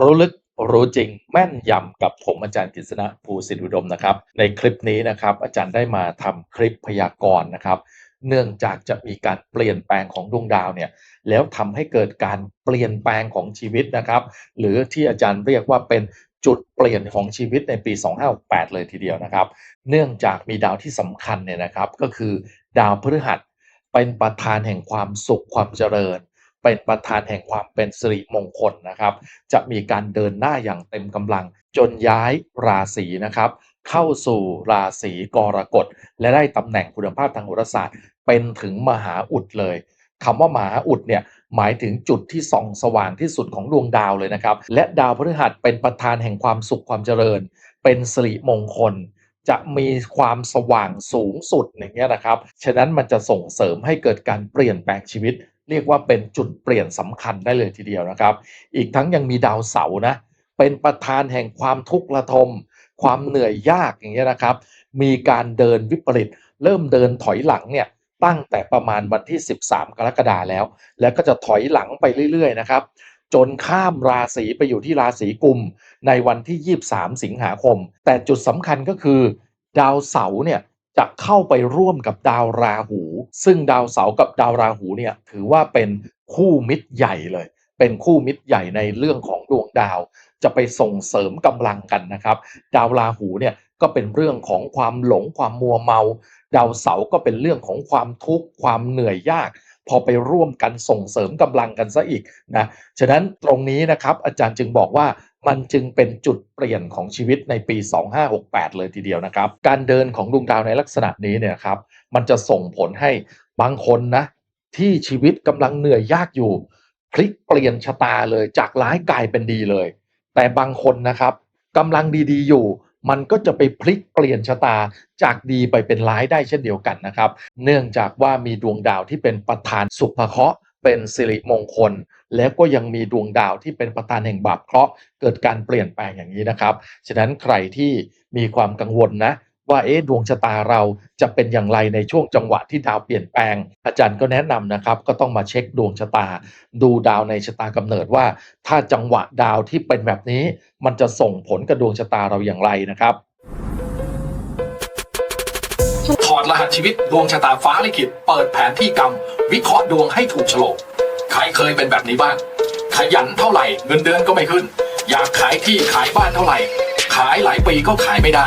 รู้ลึกรู้จริงแม่นยำกับผมอาจารย์กฤษณะภูสิทธิอุดมนะครับ ในคลิปนี้นะครับ อาจารย์ได้มาทำคลิปพยากรณ์นะครับ เนื่องจากจะมีการเปลี่ยนแปลงของดวงดาวเนี่ยแล้วทำให้เกิดการเปลี่ยนแปลงของชีวิตนะครับ หรือที่อาจารย์เรียกว่าเป็นจุดเปลี่ยนของชีวิตในปี 2568 เลยทีเดียวนะครับ เนื่องจากมีดาวที่สำคัญเนี่ยนะครับ ก็คือดาวพฤหัสเป็นประธานแห่งความสุขความเจริญ เป็นประธานแห่งความเป็นสิริมงคลนะครับ จะมีการเดินหน้าอย่างเต็มกำลัง จนย้ายราศีนะครับ เข้าสู่ราศีกรกฎ และได้ตำแหน่งคุณภาพทางโหราศาสตร์ เป็นถึงมหาอุดเลยคำว่ามหาอุดเนี่ยหมายถึงจุดที่ส่องสว่างที่สุดของดวงดาวเลยนะครับ และดาวพฤหัสเป็นประธานแห่งความสุขความเจริญ เป็นสิริมงคล จะมีความสว่างสูงสุดอย่างเงี้ยนะครับ ฉะนั้นมันจะส่งเสริมให้เกิดการเปลี่ยนแปลงชีวิต เรียกว่าเป็นจุดเปลี่ยนสำคัญได้เลยทีเดียวนะครับ อีกทั้งยังมีดาวเสาร์นะ เป็นประธานแห่งความทุกข์ระทม ความเหนื่อยยากอย่างเงี้ยนะครับ มีการเดินวิปริต เริ่มเดินถอยหลังเนี่ยตั้งแต่ประมาณวันที่ 13 กรกฎาแล้ว แล้วก็จะถอยหลังไปเรื่อยๆนะครับ จนข้ามราศีไปอยู่ที่ราศีกุม ในวันที่ 23 สิงหาคม แต่จุดสำคัญก็คือ ดาวเสาร์เนี่ย จะเข้าไปร่วมกับดาวราหู ซึ่งดาวเสาร์กับดาวราหูเนี่ยถือว่าเป็นคู่มิตรใหญ่เลย เป็นคู่มิตรใหญ่ในเรื่องของดวงดาว จะไปส่งเสริมกำลังกันนะครับ ดาวราหูเนี่ยก็เป็นเรื่องของความหลงความมัวเมา ดาวเสาร์ก็เป็นเรื่องของความทุกข์ความเหนื่อยยาก พอไปร่วมกันส่งเสริมกำลังกันซะอีกนะฉะนั้นตรงนี้นะครับอาจารย์จึงบอกว่ามันจึงเป็นจุดเปลี่ยนของชีวิตในปี 2568 เลยทีเดียวนะครับ การเดินของดวงดาวในลักษณะนี้เนี่ยครับมันจะส่งผลให้บางคนนะที่ชีวิตกำลังเหนื่อยยากอยู่ พลิกเปลี่ยนชะตาเลยจากร้ายกลายเป็นดีเลย แต่บางคนนะครับกำลังดีๆอยู่ มันก็จะไปพลิกเปลี่ยนชะตาจากดีไปเป็นร้ายได้เช่นเดียวกันนะครับ เนื่องจากว่ามีดวงดาวที่เป็นประธานสุภเคราะห์เป็นสิริมงคล แล้วก็ยังมีดวงดาวที่เป็นประธานแห่งบาปเคราะห์เกิดการเปลี่ยนแปลงอย่างนี้นะครับ ฉะนั้นใครที่มีความกังวลนะ ว่าเอ๊ะดวงชะตาเราจะเป็นอย่างไรในช่วงจังหวะที่ดาวเปลี่ยนแปลง อาจารย์ก็แนะนำนะครับก็ต้องมาเช็คดวงชะตา ดูดาวในชะตากำเนิดว่า ถ้าจังหวะดาวที่เป็นแบบนี้ มันจะส่งผลกับดวงชะตาเราอย่างไรนะครับถอดรหัสชีวิตดวงชะตาฟ้าลิขิตเปิดแผนที่กรรม วิเคราะห์ดวงให้ถูกโฉลกใครเคยเป็นแบบนี้บ้าง ขยันเท่าไหร่เงินเดือนก็ไม่ขึ้น อยากขายที่ขายบ้านเท่าไหร่ ขายหลายปีก็ขายไม่ได้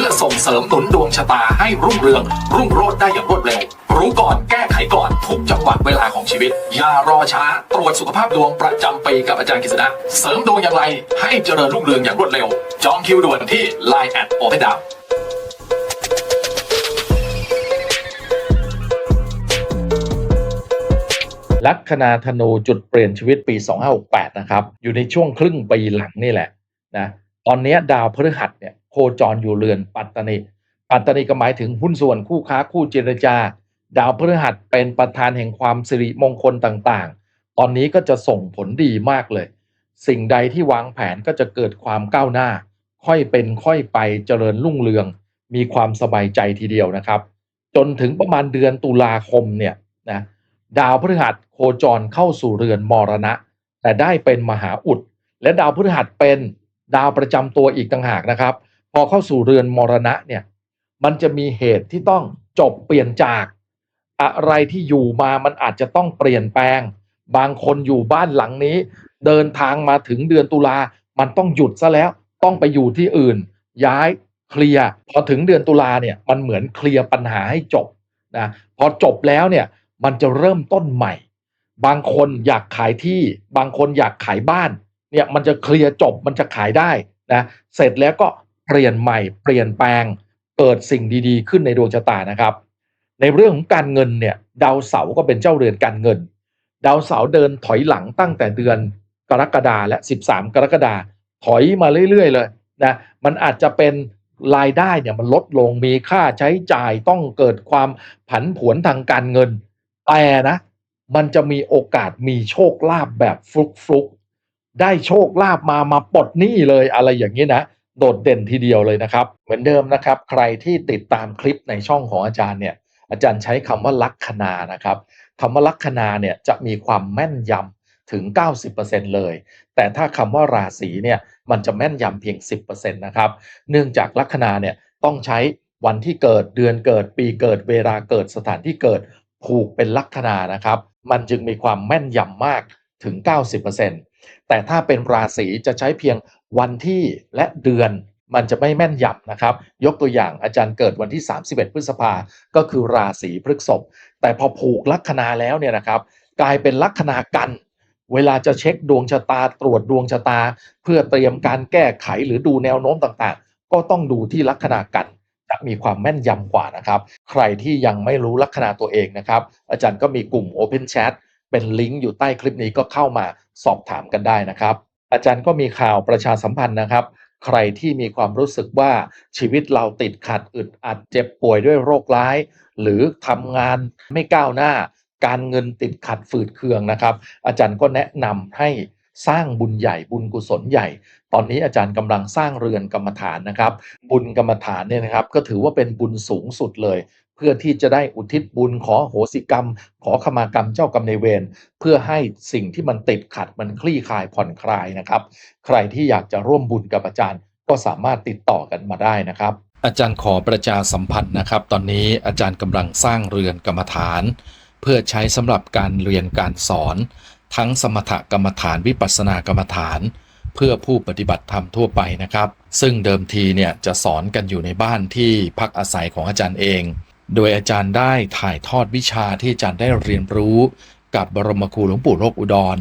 พื่อส่งเสริมหนุนดวงชะตาให้รุ่งเรือง รุ่งโรจน์ได้อย่างรวดเร็ว รู้ก่อนแก้ไขก่อนทุกจังหวะเวลาของชีวิต อย่ารอช้า ตรวจสุขภาพดวงประจำปีกับอาจารย์กฤษณะเสริมดวงอย่างไร ให้เจริญรุ่งเรืองอย่างรวดเร็ว จองคิวด่วนที่ Line แอดโอเปดาวลัคนาธนูจุดเปลี่ยนชีวิตปี 2568 นะครับ อยู่ในช่วงครึ่งปีหลังนี่แหละนะ ตอนนี้ดาวพฤหัสเนี่ย จรอยู่เรือนปัตตนีปัตตนีก็หมายถึงหุ้นส่วนคู่ค้าคู่เจรจา ดาวพฤหัสเป็นประธานแห่งความสิริมงคลต่างๆ ตอนนี้ก็จะส่งผลดีมากเลย สิ่งใดที่วางแผนก็จะเกิดความก้าวหน้า ค่อยเป็นค่อยไปเจริญรุ่งเรือง มีความสบายใจทีเดียวนะครับ จนถึงประมาณเดือนตุลาคมเนี่ยนะดาวพฤหัสโคจรเข้าสู่เรือนมรณะ แต่ได้เป็นมหาอุด และดาวพฤหัสเป็นดาวประจำตัวอีกต่างหากนะครับ พอเข้าสู่เรือนมรณะเนี่ยมันจะมีเหตุที่ต้องจบเปลี่ยนจาก อะไรที่อยู่มามันอาจจะต้องเปลี่ยนแปลง บางคนอยู่บ้านหลังนี้ เดินทางมาถึงเดือนตุลามันต้องหยุดซะแล้ว ต้องไปอยู่ที่อื่น ย้ายเคลียร์พอถึงเดือนตุลาเนี่ยมันเหมือนเคลียร์ปัญหาให้จบนะพอจบแล้วเนี่ยมันจะเริ่มต้นใหม่ บางคนอยากขายที่ บางคนอยากขายบ้านเนี่ยมันจะเคลียร์จบมันจะขายได้นะเสร็จแล้วก็ เปลี่ยนใหม่ เปลี่ยนแปลง เกิดสิ่งดีๆ ขึ้นในดวงชะตานะครับ ในเรื่องของการเงินเนี่ยดาวเสาร์ก็เป็นเจ้าเรือนการเงิน ดาวเสาร์เดินถอยหลังตั้งแต่เดือนกรกฎาและ 13 กรกฎาถอยมาเรื่อยๆ เลยนะมันอาจจะเป็นรายได้เนี่ยมันลดลงมีค่าใช้จ่ายต้องเกิดความผันผวนทางการเงิน แต่นะ มันจะมีโอกาสมีโชคลาภแบบฟลุกฟลุกๆได้โชคลาภมามาปลดหนี้เลยอะไรอย่างนี้นะ โดดเด่นทีเดียวเลยนะครับ เหมือนเดิมนะครับ ใครที่ติดตามคลิปในช่องของอาจารย์เนี่ยอาจารย์ใช้คำว่าลัคนานะครับคำว่าลัคนาเนี่ยจะมีความแม่นยำถึง 90%เลย แต่ถ้าคำว่าราศีเนี่ยมันจะแม่นยำเพียง 10%นะครับเนื่องจากลัคนาเนี่ยต้องใช้วันที่เกิดเดือนเกิดปีเกิดเวลาเกิดสถานที่เกิดผูกเป็นลัคนานะครับ มันจึงมีความแม่นยำมากถึง 90%แต่ถ้าเป็นราศีจะใช้เพียง วันที่และเดือนมันจะไม่แม่นยำนะครับ ยกตัวอย่างอาจารย์เกิดวันที่ 31 พฤษภาก็คือราศีพฤษภแต่พอผูกลัคนาแล้วเนี่ยนะครับกลายเป็นลัคนากันเวลาจะเช็คดวงชะตาตรวจดวงชะตา เพื่อเตรียมการแก้ไขหรือดูแนวโน้มต่างๆ ก็ต้องดูที่ลัคนากันจะมีความแม่นยำกว่านะครับ ใครที่ยังไม่รู้ลัคนาตัวเองนะครับ อาจารย์ก็มีกลุ่ม Open Chat เป็นลิงก์อยู่ใต้คลิปนี้ก็เข้ามาสอบถามกันได้นะครับ อาจารย์ก็มีข่าวประชาสัมพันธ์นะครับ ใครที่มีความรู้สึกว่าชีวิตเราติดขัดอึดอัดเจ็บป่วยด้วยโรคร้าย หรือทำงานไม่ก้าวหน้า การเงินติดขัดฝืดเคืองนะครับ อาจารย์ก็แนะนำให้สร้างบุญใหญ่บุญกุศลใหญ่ ตอนนี้อาจารย์กำลังสร้างเรือนกรรมฐานนะครับ บุญกรรมฐานเนี่ยนะครับ ก็ถือว่าเป็นบุญสูงสุดเลย เพื่อที่จะได้อุทิศบุญขอโหสิกรรม ขอขมากรรมเจ้ากรรมในเวรเพื่อให้สิ่งที่มันติดขัดมันคลี่คลายผ่อนคลายนะครับ ใครที่อยากจะร่วมบุญกับอาจารย์ ก็สามารถติดต่อกันมาได้นะครับ อาจารย์ขอประชาสัมพันธ์นะครับ ตอนนี้อาจารย์กำลังสร้างเรือนกรรมฐาน เพื่อใช้สำหรับการเรียนการสอน ทั้งสมถกรรมฐานวิปัสสนากรรมฐานเพื่อผู้ปฏิบัติธรรมทั่วไปนะครับ ซึ่งเดิมทีเนี่ยจะสอนกันอยู่ในบ้านที่พักอาศัยของอาจารย์เอง โดยอาจารย์ได้ถ่ายทอดวิชาที่อาจารย์ได้เรียนรู้ กับบรมครูหลวงปู่โลกอุดร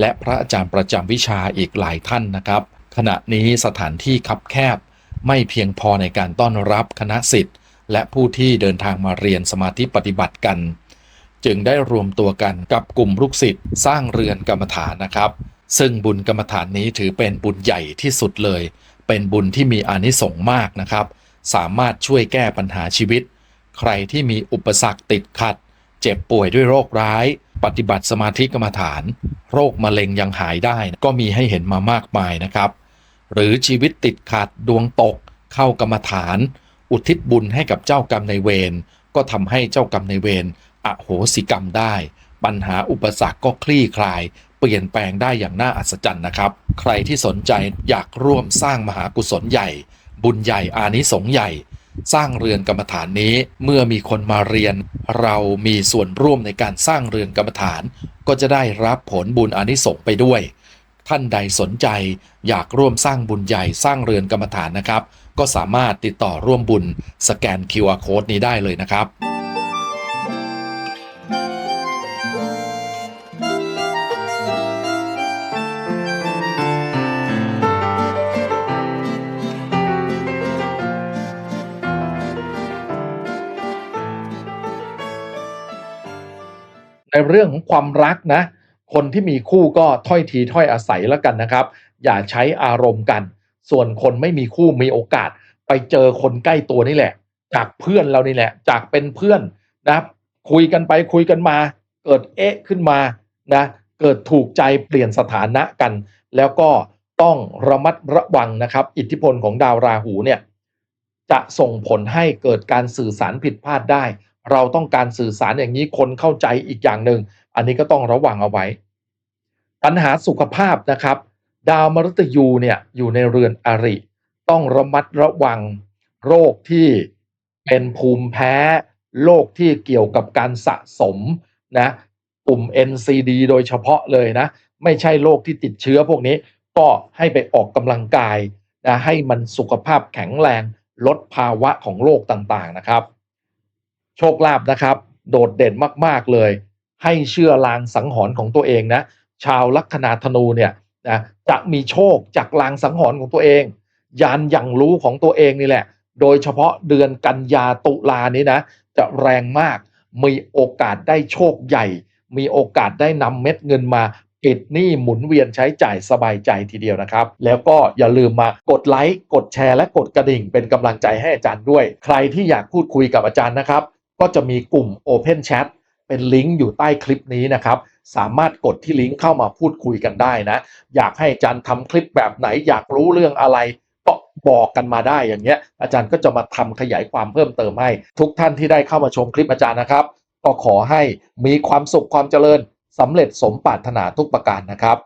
และพระอาจารย์ประจำวิชาอีกหลายท่านนะครับ ขณะนี้สถานที่คับแคบ ไม่เพียงพอในการต้อนรับคณะสิทธิ์ และผู้ที่เดินทางมาเรียนสมาธิปฏิบัติกัน จึงได้รวมตัวกันกับกลุ่มลูกศิษย์สร้างเรือนกรรมฐานนะครับ ซึ่งบุญกรรมฐานนี้ถือเป็นบุญใหญ่ที่สุดเลย เป็นบุญที่มีอานิสงส์มากนะครับ สามารถช่วยแก้ปัญหาชีวิต ใครที่มีอุปสรรคติดขัด เจ็บป่วยด้วยโรคร้าย ปฏิบัติสมาธิกรรมฐาน โรคมะเร็งยังหายได้ ก็มีให้เห็นมามากมายนะครับ หรือชีวิตติดขัดดวงตก เข้ากรรมฐาน อุทิศบุญให้กับเจ้ากรรมในเวรก็ทำให้เจ้ากรรมในเวรอโหสิกรรมได้ ปัญหาอุปสรรคก็คลี่คลาย เปลี่ยนแปลงได้อย่างน่าอัศจรรย์นะครับ ใครที่สนใจอยากร่วมสร้างมหากุศลใหญ่ บุญใหญ่อานิสงส์ใหญ่ สร้างเรือนกรรมฐานนี้เมื่อมีคนมาเรียน เรามีส่วนร่วมในการสร้างเรือนกรรมฐาน ก็จะได้รับผลบุญอนิสงไปด้วย ท่านใดสนใจอยากร่วมสร้างบุญใหญ่สร้างเรือนกรรมฐานนะครับ ก็สามารถติดต่อร่วมบุญสแกน QR Code นี้ได้เลยนะครับ เรื่องของความรักนะ คนที่มีคู่ก็ถ้อยทีถ้อยอาศัยแล้วกันนะครับ อย่าใช้อารมณ์กัน ส่วนคนไม่มีคู่มีโอกาส ไปเจอคนใกล้ตัวนี่แหละ จากเพื่อนเรานี่แหละ จากเป็นเพื่อนนะคุยกันไปคุยกันมา เกิดเอ๊ะขึ้นมานะเกิดถูกใจเปลี่ยนสถานะกัน แล้วก็ต้องระมัดระวังนะครับ อิทธิพลของดาวราหูเนี่ยจะส่งผลให้เกิดการสื่อสารผิดพลาดได้ เราต้องการสื่อสารอย่างนี้คนเข้าใจอีกอย่างหนึ่งอันนี้ก็ต้องระวังเอาไว้ ปัญหาสุขภาพนะครับ ดาวมฤตยูเนี่ยอยู่ในเรือนอริ ต้องระมัดระวังโรคที่เป็นภูมิแพ้โรคที่เกี่ยวกับการสะสมนะกลุ่ม NCD โดยเฉพาะเลยนะ ไม่ใช่โรคที่ติดเชื้อพวกนี้ก็ให้ไปออกกำลังกายนะให้มันสุขภาพแข็งแรงลดภาวะของโรคต่างๆนะครับ โชคลาภนะครับ โดดเด่นมากๆเลย ให้เชื่อลางสังหรณ์ของตัวเองนะ ชาวลัคนาธนูเนี่ยนะจะมีโชคจากลางสังหรณ์ของตัวเอง ยานอย่างรู้ของตัวเองนี่แหละ โดยเฉพาะเดือนกันยาตุลานี้นะ จะแรงมากมีโอกาสได้โชคใหญ่ มีโอกาสได้นำเม็ดเงินมาปิดหนี้หมุนเวียนใช้จ่ายสบายใจทีเดียวนะครับ แล้วก็อย่าลืมมากดไลค์กดแชร์และกดกระดิ่งเป็นกำลังใจให้อาจารย์ด้วย ใครที่อยากพูดคุยกับอาจารย์นะครับ ก็จะมีกลุ่ม Open Chat เป็นลิงก์อยู่ใต้คลิปนี้นะครับ สามารถกดที่ลิงก์เข้ามาพูดคุยกันได้นะ อยากให้อาจารย์ทำคลิปแบบไหน อยากรู้เรื่องอะไรก็บอกกันมาได้อย่างเงี้ย อาจารย์ก็จะมาทำขยายความเพิ่มเติมให้ ทุกท่านที่ได้เข้ามาชมคลิปอาจารย์นะครับ ก็ขอให้มีความสุขความเจริญสำเร็จสมปรารถนาทุกประการนะครับ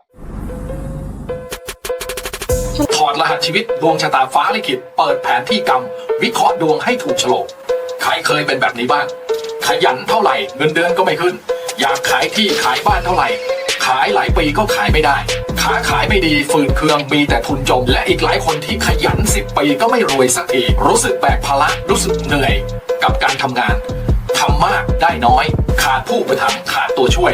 ถอดรหัสชีวิตดวงชะตาฟ้าลิขิตเปิดแผนที่กรรม วิเคราะห์ดวงให้ถูกโฉลก ใครเคยเป็นแบบนี้บ้าง ขยันเท่าไหร่เงินเดือนก็ไม่ขึ้น อยากขายที่ขายบ้านเท่าไหร่ ขายหลายปีก็ขายไม่ได้ค้าขายไม่ดีฝืนเคืองมีแต่ทุนจม และอีกหลายคนที่ขยัน10ปีก็ไม่รวยสักทีรู้สึกแบกภาระรู้สึกเหนื่อยกับการทำงานทำมากได้น้อย ขาดผู้ประทำขาดตัวช่วย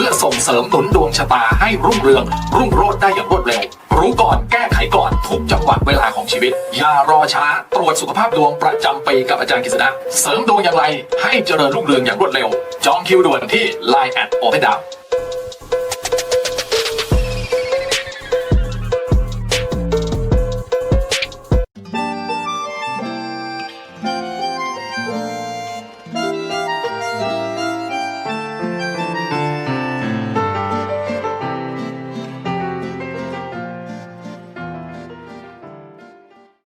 พื่อส่งเสริมหนุนดวงชะตาให้รุ่งเรือง รุ่งโรจน์ได้อย่างรวดเร็ว รู้ก่อนแก้ไขก่อนทุกจังหวะเวลาของชีวิต อย่ารอช้า ตรวจสุขภาพดวงประจำปีกับอาจารย์กฤษณะเสริมดวงอย่างไรให้เจริญรุ่งเรืองอย่างรวดเร็ว จองคิวด่วนที่ Line แอดโอเพนดาว